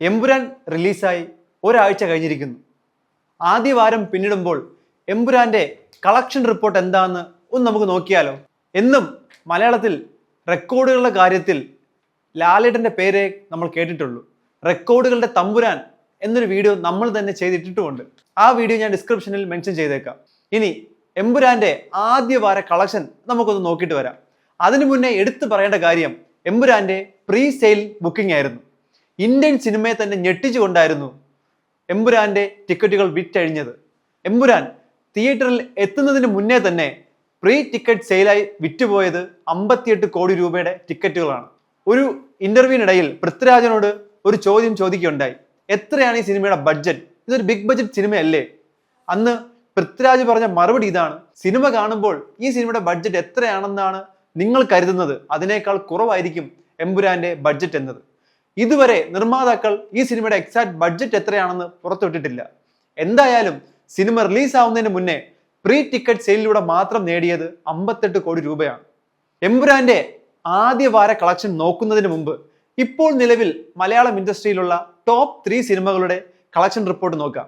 എമ്പുരാൻ റിലീസായി ഒരാഴ്ച കഴിഞ്ഞിരിക്കുന്നു. ആദ്യ വാരം പിന്നിടുമ്പോൾ എമ്പുരാന്റെ കളക്ഷൻ റിപ്പോർട്ട് എന്താണെന്ന് ഒന്ന് നമുക്ക് നോക്കിയാലോ? എന്നും മലയാളത്തിൽ റെക്കോർഡുകളുടെ കാര്യത്തിൽ ലാലേട്ടന്റെ പേരെ നമ്മൾ കേട്ടിട്ടുള്ളൂ. റെക്കോർഡുകളുടെ തമ്പുരാൻ എന്നൊരു വീഡിയോ നമ്മൾ തന്നെ ചെയ്തിട്ടിട്ടുമുണ്ട്. ആ വീഡിയോ ഞാൻ ഡിസ്ക്രിപ്ഷനിൽ മെൻഷൻ ചെയ്തേക്കാം. ഇനി എമ്പുരാന്റെ ആദ്യ വാര കളക്ഷൻ നമുക്കൊന്ന് നോക്കിയിട്ട് വരാം. അതിനു മുന്നേ എടുത്തു പറയേണ്ട കാര്യം എമ്പുരാന്റെ പ്രീ സെയിൽ ബുക്കിംഗ് ആയിരുന്നു. ഇന്ത്യൻ സിനിമയെ തന്നെ ഞെട്ടിച്ചുകൊണ്ടായിരുന്നു എമ്പുരാന്റെ ടിക്കറ്റുകൾ വിറ്റഴിഞ്ഞത്. എമ്പുരാൻ തിയേറ്ററിൽ എത്തുന്നതിന് മുന്നേ തന്നെ പ്രീ ടിക്കറ്റ് സെയിലായി വിറ്റുപോയത് അമ്പത്തിയെട്ട് കോടി രൂപയുടെ ടിക്കറ്റുകളാണ്. ഒരു ഇന്റർവ്യൂവിനിടയിൽ പൃഥ്വിരാജനോട് ഒരു ചോദ്യം ചോദിക്കുകയുണ്ടായി. എത്രയാണ് ഈ സിനിമയുടെ ബഡ്ജറ്റ്? ഇതൊരു ബിഗ് ബഡ്ജറ്റ് സിനിമയല്ലേ? അന്ന് പൃഥ്വിരാജ് പറഞ്ഞ മറുപടി ഇതാണ്. സിനിമ കാണുമ്പോൾ ഈ സിനിമയുടെ ബഡ്ജറ്റ് എത്രയാണെന്നാണ് നിങ്ങൾ കരുതുന്നത്. അതിനേക്കാൾ കുറവായിരിക്കും എമ്പുരാന്റെ ബഡ്ജറ്റ് എന്നത്. ഇതുവരെ നിർമ്മാതാക്കൾ ഈ സിനിമയുടെ എക്സാക്ട് ബഡ്ജറ്റ് എത്രയാണെന്ന് പുറത്തുവിട്ടിട്ടില്ല. എന്തായാലും സിനിമ റിലീസ് ആവുന്നതിന് മുന്നേ പ്രീ ടിക്കറ്റ് സെയിലിലൂടെ മാത്രം നേടിയത് അമ്പത്തെട്ട് കോടി രൂപയാണ്. എംപുരാന്റെ ആദ്യ വാര കളക്ഷൻ നോക്കുന്നതിന് മുമ്പ് ഇപ്പോൾ നിലവിൽ മലയാളം ഇൻഡസ്ട്രിയിലുള്ള ടോപ്പ് ത്രീ സിനിമകളുടെ കളക്ഷൻ റിപ്പോർട്ട് നോക്കാം.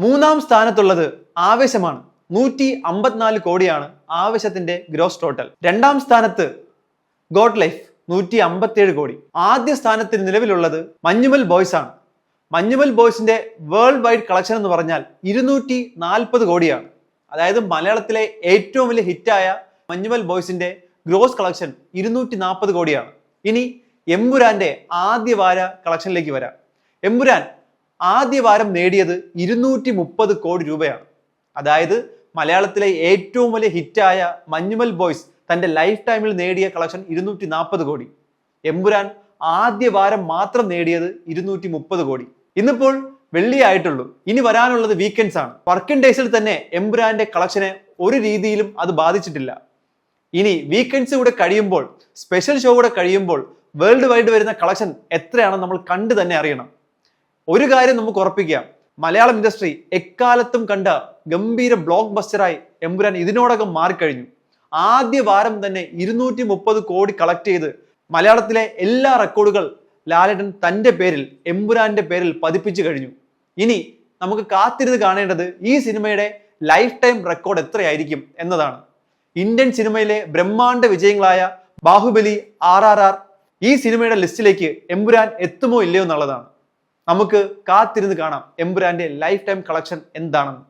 മൂന്നാം സ്ഥാനത്തുള്ളത് ആവേശമാണ്. നൂറ്റി അമ്പത്തിനാല് കോടിയാണ് ആവേശത്തിന്റെ ഗ്രോസ് ടോട്ടൽ രണ്ടാം സ്ഥാനത്ത് ഗോഡ് ലൈഫ് നൂറ്റി അമ്പത്തിയേഴ് കോടി. ആദ്യ സ്ഥാനത്തിൽ നിലവിലുള്ളത് മഞ്ഞുമൽ ബോയ്സ് ആണ്. മഞ്ഞുമൽ ബോയ്സിന്റെ വേൾഡ് വൈഡ് കളക്ഷൻ എന്ന് പറഞ്ഞാൽ ഇരുന്നൂറ്റി നാൽപ്പത് കോടിയാണ്. അതായത് മലയാളത്തിലെ ഏറ്റവും വലിയ ഹിറ്റായ മഞ്ഞുമൽ ബോയ്സിന്റെ ഗ്രോസ് കളക്ഷൻ ഇരുന്നൂറ്റി നാൽപ്പത് കോടിയാണ്. ഇനി എമ്പുരാന്റെ ആദ്യ വാര കളക്ഷനിലേക്ക് വരാം. എമ്പുരാൻ ആദ്യ വാരം നേടിയത് ഇരുന്നൂറ്റി മുപ്പത് കോടി രൂപയാണ്. അതായത് മലയാളത്തിലെ ഏറ്റവും വലിയ ഹിറ്റായ മഞ്ഞുമൽ ബോയ്സ് തന്റെ ലൈഫ് ടൈമിൽ നേടിയ കളക്ഷൻ ഇരുന്നൂറ്റി നാൽപ്പത് കോടി. എമ്പുരാൻ ആദ്യ വാരം മാത്രം നേടിയത് ഇരുന്നൂറ്റി മുപ്പത് കോടി. ഇന്നിപ്പോൾ വെള്ളിയായിട്ടുള്ളൂ. ഇനി വരാനുള്ളത് വീക്കെൻഡ്സ് ആണ്. വർക്കിംഗ് ഡേയ്സിൽ തന്നെ എമ്പുരാന്റെ കളക്ഷനെ ഒരു രീതിയിലും അത് ബാധിച്ചിട്ടില്ല. ഇനി വീക്കെൻഡ്സ് കൂടെ കഴിയുമ്പോൾ സ്പെഷ്യൽ ഷോ കൂടെ കഴിയുമ്പോൾ വേൾഡ് വൈഡ് വരുന്ന കളക്ഷൻ എത്രയാണെന്ന് നമ്മൾ കണ്ടു തന്നെ അറിയണം. ഒരു കാര്യം നമുക്ക് ഉറപ്പിക്കാം. മലയാളം ഇൻഡസ്ട്രി എക്കാലത്തും കണ്ട ഗംഭീര ബ്ലോക്ക് ബസ്റ്ററായി എംബുരാൻ ഇതിനോടകം മാറിക്കഴിഞ്ഞു. ആദ്യ വാരം തന്നെ ഇരുന്നൂറ്റി മുപ്പത് കോടി കളക്ട് ചെയ്ത് മലയാളത്തിലെ എല്ലാ റെക്കോർഡുകൾ ലാലേട്ടൻ തന്റെ പേരിൽ എമ്പുരാന്റെ പേരിൽ പതിപ്പിച്ചു കഴിഞ്ഞു. ഇനി നമുക്ക് കാത്തിരുന്ന് കാണേണ്ടത് ഈ സിനിമയുടെ ലൈഫ് ടൈം റെക്കോർഡ് എത്രയായിരിക്കും എന്നതാണ്. ഇന്ത്യൻ സിനിമയിലെ ബ്രഹ്മാണ്ഡ വിജയങ്ങളായ ബാഹുബലി ആർ ആർ ആർ ഈ സിനിമയുടെ ലിസ്റ്റിലേക്ക് എമ്പുരാൻ എത്തുമോ ഇല്ലയോ എന്നുള്ളതാണ്. നമുക്ക് കാത്തിരുന്ന് കാണാം എമ്പുരാന്റെ ലൈഫ് ടൈം കളക്ഷൻ എന്താണെന്ന്.